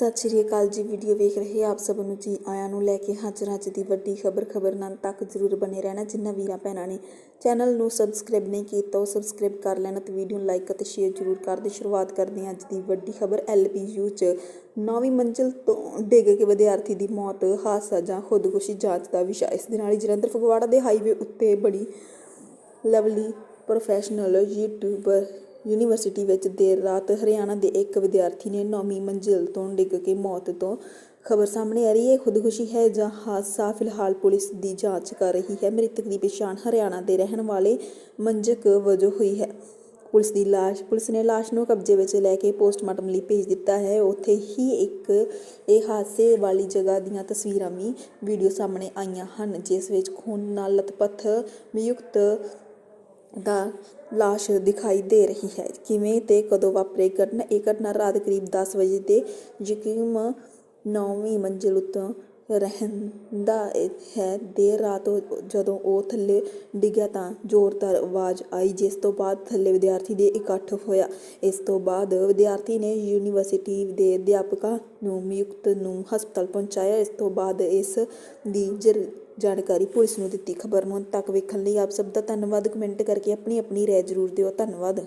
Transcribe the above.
ਸਤਿ ਸ਼੍ਰੀ ਅਕਾਲ ਜੀ, ਵੀਡੀਓ ਵੇਖ ਰਹੇ ਆਪ ਸਭ ਨੂੰ ਜੀ, ਆਇਆਂ ਨੂੰ ਲੈ ਕੇ ਹਾਜ਼ਰ ਅੱਜ ਦੀ ਵੱਡੀ ਖਬਰ ਖਬਰ ਨਾਲ ਤੱਕ ਜ਼ਰੂਰ ਬਨੇ ਰਹਿਣਾ ਜਿੰਨਾ ਵੀਰਾਂ ਭੈਣਾਂ ਨੇ। ਚੈਨਲ ਨੂੰ ਸਬਸਕ੍ਰਾਈਬ ਨਹੀਂ ਕੀਤਾ, ਉਹ ਸਬਸਕ੍ਰਾਈਬ ਕਰ ਲੈਣਾ ਤੇ ਵੀਡੀਓ ਨੂੰ ਲਾਈਕ ਅਤੇ ਸ਼ੇਅਰ ਜ਼ਰੂਰ ਕਰ ਦੇ। ਸ਼ੁਰੂਆਤ ਕਰਦੇ ਹਾਂ ਅੱਜ ਦੀ ਵੱਡੀ ਖਬਰ, ਐਲਪੀਯੂ ਚ ਨੌਵੀਂ ਮੰਜ਼ਿਲ ਤੋਂ ਡਿੱਗ ਕੇ ਵਿਦਿਆਰਥੀ ਦੀ ਮੌਤ, ਹਾਦਸਾ ਜਾਂ ਖੁਦਕੁਸ਼ੀ ਜਾਂਚ ਦਾ ਵਿਸ਼ਾ। ਇਸ ਦੇ ਨਾਲ ਹੀ ਜਲੰਧਰ, ਫਗਵਾੜਾ ਦੇ ਹਾਈਵੇ ਉੱਤੇ ਬੜੀ ਲਵਲੀ ਪ੍ਰੋਫੈਸ਼ਨਲ ਯੂਟਿਊਬਰ ਯੂਨੀਵਰਸਿਟੀ ਵਿੱਚ ਦੇਰ ਰਾਤ ਹਰਿਆਣਾ ਦੇ ਇੱਕ ਵਿਦਿਆਰਥੀ ਨੇ ਨੌਵੀਂ ਮੰਜ਼ਿਲ ਤੋਂ ਡਿੱਗ ਕੇ ਮੌਤ ਤੋਂ ਖਬਰ ਸਾਹਮਣੇ ਆ ਰਹੀ ਹੈ। ਖੁਦਕੁਸ਼ੀ ਹੈ ਜਾਂ ਹਾਦਸਾ? ਫਿਲਹਾਲ ਪੁਲਿਸ ਦੀ ਜਾਂਚ ਕਰ ਰਹੀ ਹੈ। ਮ੍ਰਿਤਕ ਦੀ ਪਛਾਣ ਹਰਿਆਣਾ ਦੇ ਰਹਿਣ ਵਾਲੇ ਮੰਜਕ ਵਜੋਂ ਹੋਈ ਹੈ। ਪੁਲਿਸ ਦੀ ਲਾਸ਼, ਪੁਲਿਸ ਨੇ ਲਾਸ਼ ਨੂੰ ਕਬਜ਼ੇ ਵਿੱਚ ਲੈ ਕੇ ਪੋਸਟਮਾਰਟਮ ਲਈ ਭੇਜ ਦਿੱਤਾ ਹੈ। ਉੱਥੇ ਹੀ ਇੱਕ ਇਹ ਹਾਦਸੇ ਵਾਲੀ ਜਗ੍ਹਾ ਦੀਆਂ ਤਸਵੀਰਾਂ ਵੀ ਵੀਡੀਓ ਸਾਹਮਣੇ ਆਈਆਂ ਹਨ, ਜਿਸ ਵਿੱਚ ਖੂਨ ਨਾਲ ਲਤਪੱਥ ਵਿਯੁਕਤ ਦਾ ਲਾਸ਼ ਦਿਖਾਈ ਦੇ ਰਹੀ ਹੈ। ਕਿਵੇਂ ਤੇ ਕਦੋਂ ਵਾਪਰੇ? ਘਟਨਾ ਇਹ ਘਟਨਾ ਰਾਤ ਕਰੀਬ ਦਸ ਵਜੇ ਦੇ ਯਕੀਮ ਨੌਵੀਂ ਮੰਜ਼ਿਲ ਉੱਤੋਂ ਰਹਿੰਦਾ ਹੈ। ਦੇਰ ਰਾਤ ਜਦੋਂ ਉਹ ਥੱਲੇ ਡਿੱਗਿਆ ਤਾਂ ਜ਼ੋਰਦਾਰ ਆਵਾਜ਼ ਆਈ, ਜਿਸ ਤੋਂ ਬਾਅਦ ਥੱਲੇ ਵਿਦਿਆਰਥੀ ਦੇ ਇਕੱਠ ਹੋਇਆ। ਇਸ ਤੋਂ ਬਾਅਦ ਵਿਦਿਆਰਥੀ ਨੇ ਯੂਨੀਵਰਸਿਟੀ ਦੇ ਅਧਿਆਪਕਾਂ ਨੂੰ ਨਿਯੁਕਤ ਨੂੰ ਹਸਪਤਾਲ ਪਹੁੰਚਾਇਆ। ਇਸ ਤੋਂ ਬਾਅਦ ਇਸ ਦੀ ਜਰ, ਜਾਣਕਾਰੀ ਪੁਲਿਸ ਨੂੰ ਦਿੱਤੀ। ਖਬਰ ਨੂੰ ਅੰਤ ਤੱਕ ਵੇਖਣ ਲਈ ਆਪ ਸਭ ਦਾ ਧੰਨਵਾਦ। ਕਮੈਂਟ ਕਰਕੇ ਆਪਣੀ ਆਪਣੀ ਰਾਏ ਜ਼ਰੂਰ ਦਿਓ। ਧੰਨਵਾਦ।